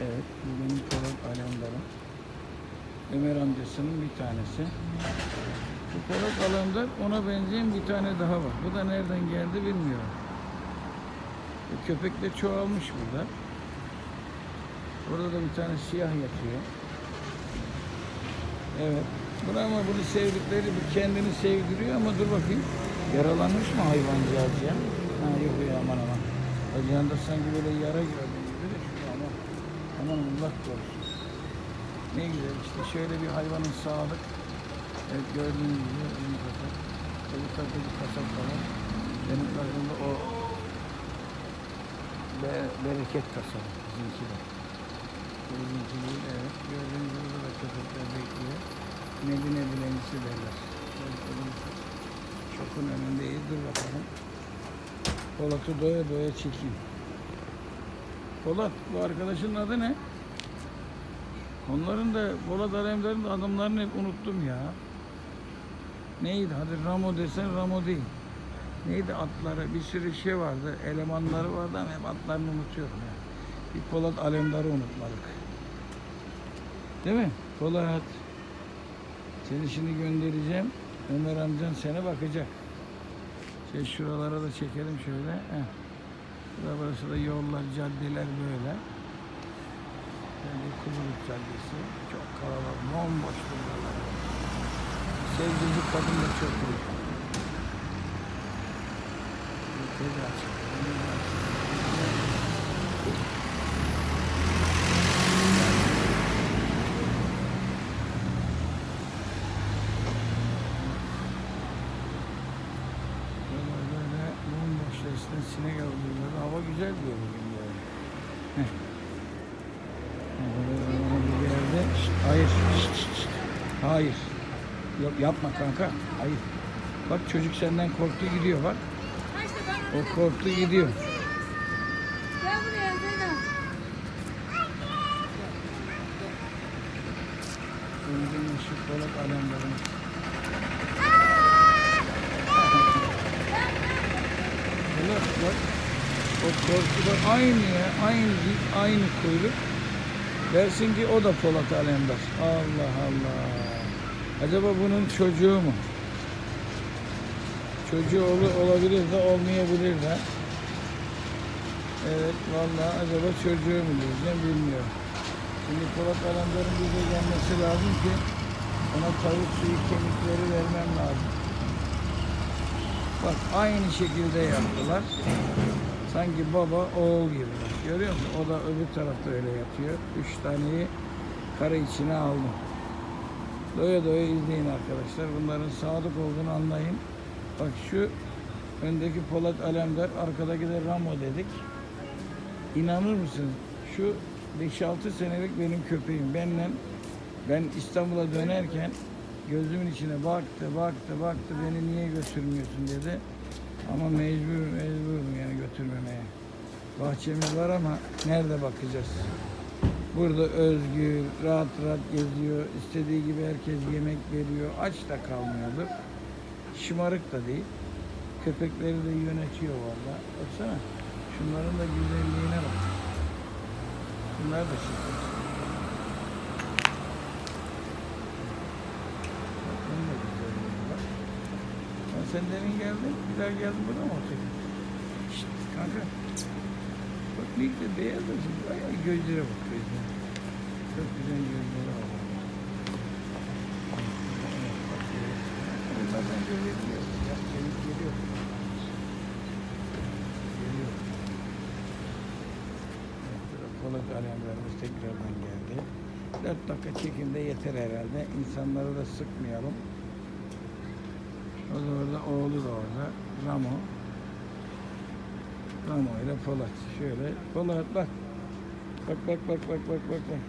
Evet, bu benim Polat Alemdar'ım. Ömer amcasının bir tanesi. Bu Polat Alemdar ona benzeyen bir tane daha var. Bu da nereden geldi bilmiyorum. Bu köpek de çoğalmış burada. Burada da bir tane siyah yatıyor. Evet. Bunu ama bunu sevdikleri bu kendini sevdiriyor ama dur bakayım. Yaralanmış mı hayvancağız ya? Ha yok ya aman aman. Bacağında sanki böyle yara gördüm gibi de şurada ama aman Allah korusun. Ne güzel işte şöyle bir hayvanın sağlık. Evet gördüğünüz gibi ön kasap. Öbür tarafta bir kasap var. Benim karşımda o be, bereket kasabı bizimki de. Bizimki değil evet. Gördüğünüz gibi burada da köpekler bekliyor. Medine dilencisi derler. Çokun önündeyiz. Dur bakalım. Polat'ı doya doya çekeyim. Polat, bu arkadaşın adı ne? Onların da Polat Alemdar'ın da adamlarını hep unuttum ya. Neydi? Hadi Ramo desen Ramo değil. Neydi atları? Bir sürü şey vardı. Elemanları vardı ama hep atlarını unutuyorum ya. Bir Polat Alemdar'ı unutmadık. Değil mi? Polat. Seni şimdi göndereceğim. Ömer amcan sana bakacak. Şey şuralara da çekelim şöyle. Heh. Burada burası da yollar, caddeler böyle. Yani Kuzuluk Caddesi. Çok kalabalık, bomboş buralar. Sevgili kadın da çok iyi. Teyze açık. Sinek avlıyorlar. Güzel. Heh. Bir yerde. Şşt, hayır. Hayır. Yok yapma kanka. Hayır. Bak çocuk senden korktu gidiyor bak. O korktu gidiyor. Gel buraya Zeynep. Bak. O korkuda aynı ya. Aynı aynı kuyruk. Dersin ki o da Polat Alemdar. Allah Allah. Acaba bunun çocuğu mu? Çocuğu ol- olabilir de olmayabilir de. Evet vallahi acaba çocuğu mu diyeceğim bilmiyorum. Şimdi Polat Alemdar'ın bize gelmesi lazım ki ona tavuk suyu kemikleri vermem lazım. Bak aynı şekilde yaptılar. Sanki baba oğul gibi. Görüyor musun? O da öbür tarafta öyle yatıyor. Üç taneyi kara içine aldım. Doya doya izleyin arkadaşlar. Bunların sadık olduğunu anlayın. Bak şu öndeki Polat Alemdar, arkadaki de Ramo dedik. İnanır mısın? Şu 5-6 senelik benim köpeğim. Benle ben İstanbul'a dönerken gözümün içine baktı, baktı, baktı. Beni niye götürmüyorsun dedi. Ama mecbur, mecburum yani götürmemeye. Bahçemiz var ama nerede bakacağız? Burada özgür, rahat rahat geziyor. İstediği gibi herkes yemek veriyor. Aç da kalmıyordur. Şımarık da değil. Köpekleri de yönetiyor valla. Baksana. Şunların da güzelliğine bak. Bunlar da şık. Bak, bunun da güzelliğine bak. Ya sen demin geldin, bir daha geldin burada mı oturdun? Şşt, kanka. Bak bir de beyaz şimdi bayağı gözlere bak gözlere. Çok güzel gözleri var. Bazen görebiliyor. Ya, gelip geliyor. Geliyor. Evet, alemlerimiz tekrardan geldi. 4 dakika çekimde yeter herhalde. İnsanları da sıkmayalım. O da orada, oğlu da orada. Ramo. Ramo ile Polat. Şöyle. Polat bak. Bak bak bak bak bak bak. bak.